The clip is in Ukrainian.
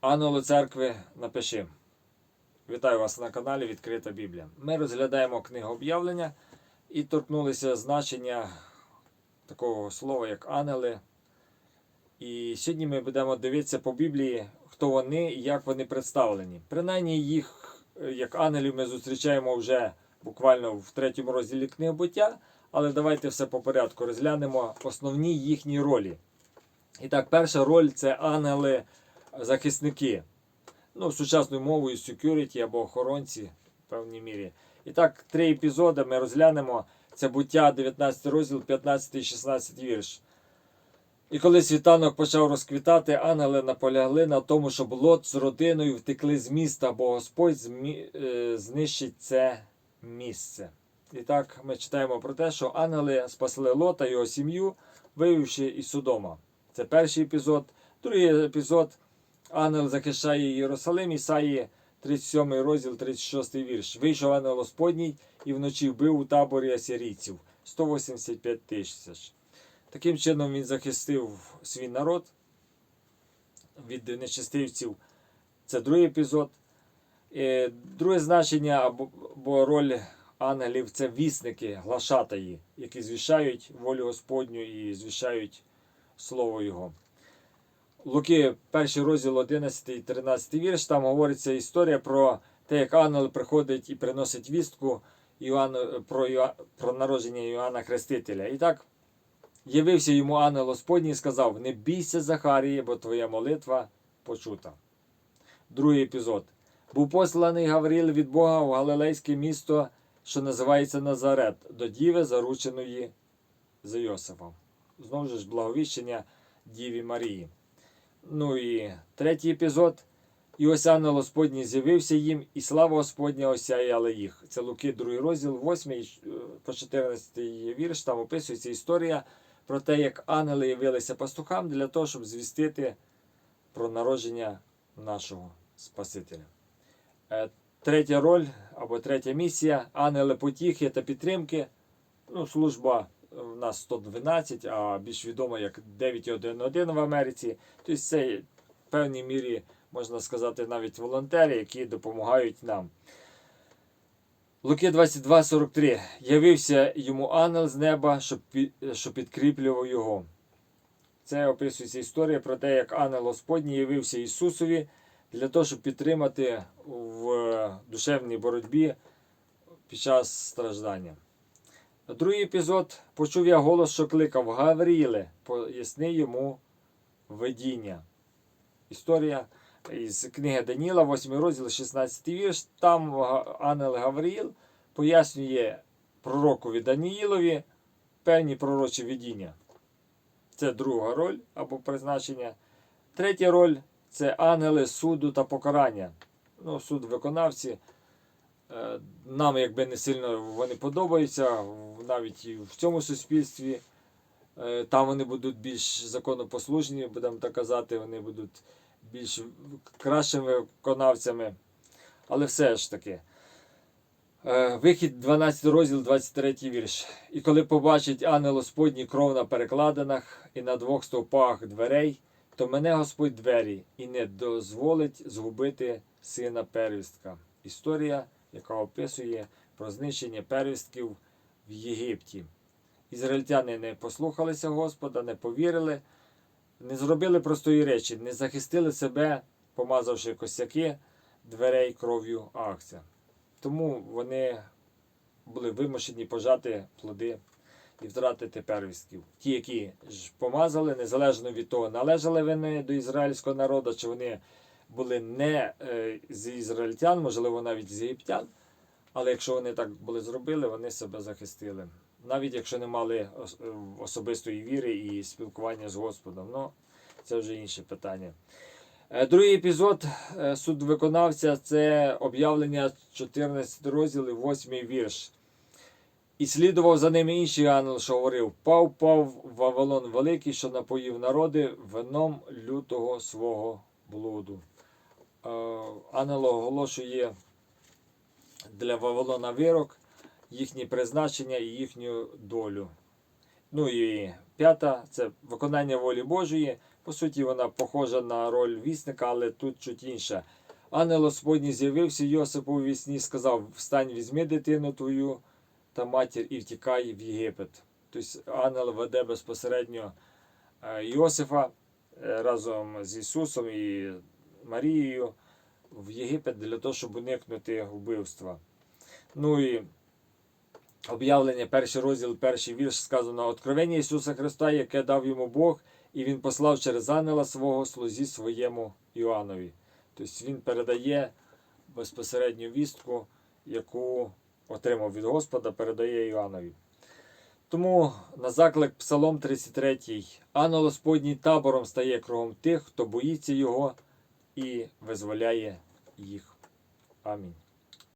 Ангелу церкви напиши. Вітаю вас на каналі Відкрита Біблія. Ми розглядаємо книгу об'явлення і торкнулися значення такого слова, як ангели. І сьогодні ми будемо дивитися по Біблії, хто вони і як вони представлені. Принаймні їх, як ангелів, ми зустрічаємо вже буквально в третьому розділі книги буття, але давайте все по порядку розглянемо основні їхні ролі. І так, перша роль це ангели-захисники. Ну, сучасною мовою security або охоронці в певній мірі. І так, три епізоди ми розглянемо. Це буття 19 розділ, 15 і 16 вірш. І коли світанок почав розквітати, ангели наполягли на тому, щоб Лот з родиною втекли з міста, бо Господь змі... е, знищить це місце. І так ми читаємо про те, що ангели спасли Лота його сім'ю, вивівши із Содома. Це перший епізод. Другий епізод. Ангел захищає Єрусалим, Ісаї 37 розділ, 36 вірш. Вийшов ангел Господній і вночі вбив у таборі асірійців 185 тисяч. Таким чином він захистив свій народ від нечистивців. Це другий епізод. Е, Друге значення або, роль ангелів це вісники, глашатаї, які звішають волю Господню і звішають Слово Його. Луки, перший розділ 11 і 13 вірш, там говориться історія про те, як ангел приходить і приносить вістку Іоанну, про, про народження Іоанна Хрестителя. І так, явився йому ангел Господній і сказав: Не бійся, Захарії, бо твоя молитва почута. Другий епізод. Був посланий Гавріл від Бога в Галилейське місто, що називається Назарет, до діви, зарученої за Йосифом. Знову ж благовіщення Діві Марії. Ну і третій епізод. І ось ангел Господній з'явився їм, і слава Господня осяяла їх. Це Луки, 2 розділ, 8 е, по 14 вірш. Там описується історія про те, як ангели явилися пастухам для того, щоб звістити про народження нашого Спасителя. Е, Третя роль або третя місія ангели потіхи та підтримки. Ну, служба в нас 112, а більш відома як 911 в Америці. Тобто це в певній мірі, можна сказати, навіть волонтери, які допомагають нам. Луки 22,43. Явився йому ангел з неба, пі- що підкріплював його. Це описується історія про те, як ангел Господній явився Ісусові для того, щоб підтримати в душевній боротьбі під час страждання. Другий епізод почув я голос, що кликав Гавріле, поясни йому видіння. Історія із книги Даніла, 8 розділ, 16 вірш. Там ангел Гавріл пояснює пророкові Даніїлові певні пророчі видіння. Це друга роль або призначення. Третя роль це ангели суду та покарання. Ну, суд виконавці. Е, Нам якби не сильно вони подобаються, навіть і в цьому суспільстві. Е, Там вони будуть більш законопослужні, будемо так казати, вони будуть більш кращими виконавцями. Але все ж таки. Е, Вихід 12 розділ, 23 вірш. І коли побачить ангел Господній кров на перекладинах і на двох стовпах дверей, то мене Господь двері і не дозволить згубити сина первістка. Історія, яка описує про знищення первістків в Єгипті. Ізраїльтяни не послухалися Господа, не повірили, не зробили простої речі, не захистили себе, помазавши косяки дверей кров'ю Ахця. Тому вони були вимушені пожати плоди і втратити первістків. Ті, які ж помазали, незалежно від того, належали вони до ізраїльського народу, чи вони були не е, з ізраїльтян, можливо, навіть з єгиптян. Але якщо вони так були зробили, вони себе захистили. Навіть якщо не мали е, особистої віри і спілкування з Господом. Ну, це вже інше питання. Е, Другий епізод суд виконавця це об'явлення 14 розділів, 8 вірш. І слідував за ними інший ангел, що говорив: Пав, пав Вавилон великий, що напоїв народи вином лютого свого блуду. Е, Ангел оголошує для Вавилона вирок, їхнє призначення і їхню долю. Ну і п'ята це виконання волі Божої. По суті, вона похожа на роль вісника, але тут чуть інше. Ангел Господній з'явився Йосипу у вісні і сказав: Встань, візьми дитину твою та матір і втікай в Єгипет. Тобто ангел веде безпосередньо е, Йосифа е, разом з Ісусом і Марією в Єгипет для того, щоб уникнути вбивства. Ну і об'явлення, перший розділ, перший вірш сказано Откровення Ісуса Христа, яке дав йому Бог, і Він послав через ангела свого слузі своєму Іоаннові. Тобто він передає безпосередню вістку, яку отримав від Господа, передає Іоаннові. Тому на заклик Псалом 33 Ангел Господній табором стає кругом тих, хто боїться його і визволяє їх. Амінь.